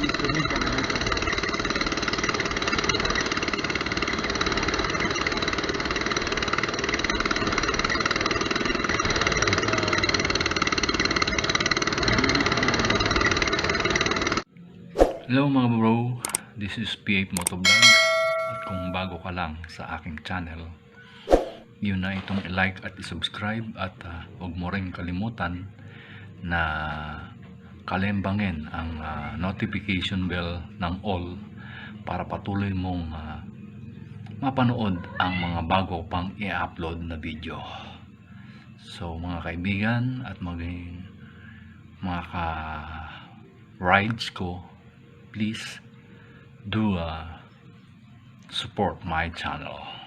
Hello mga bro, this is PH Motovlog. At kung bago ka lang sa aking channel yun na itong like at subscribe at uh, huwag mo rin kalimutan na kalembangin ang ah, notification bell ng all para patuloy mong ah, mapanood ang mga bago pang i-upload na video. So mga kaibigan at maging mga ka-rides ko, please do uh, support my channel.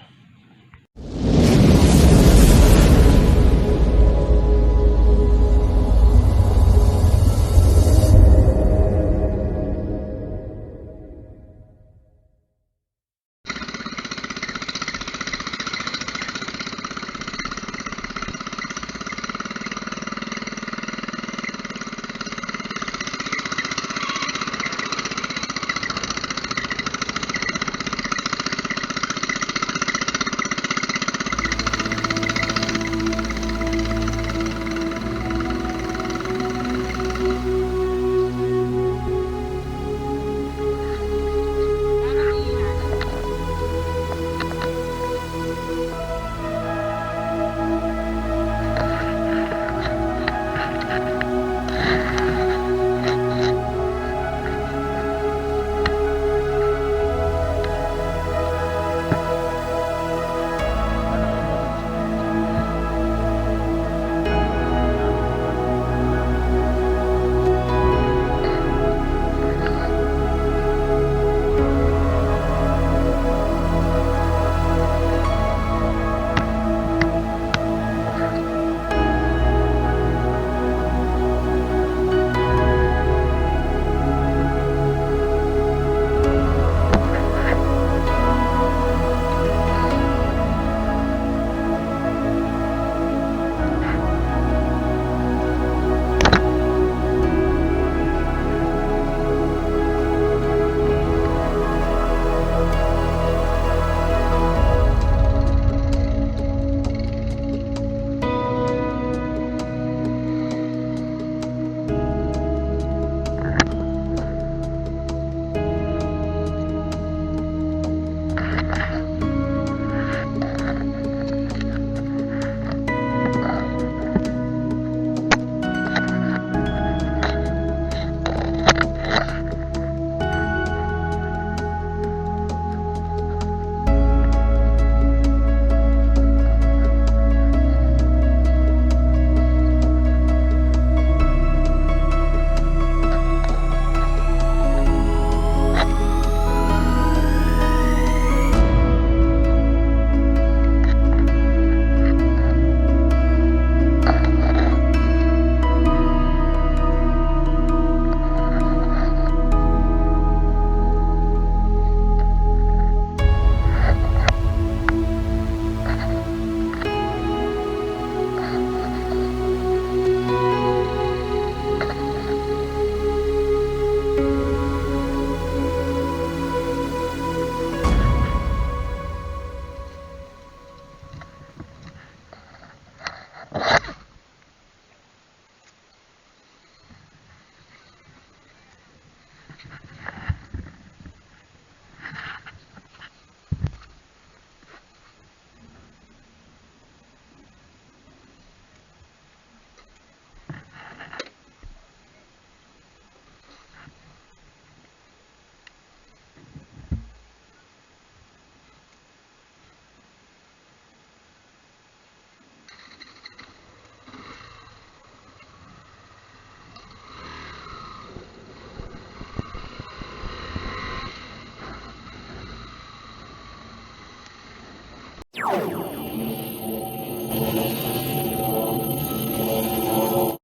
Whoa!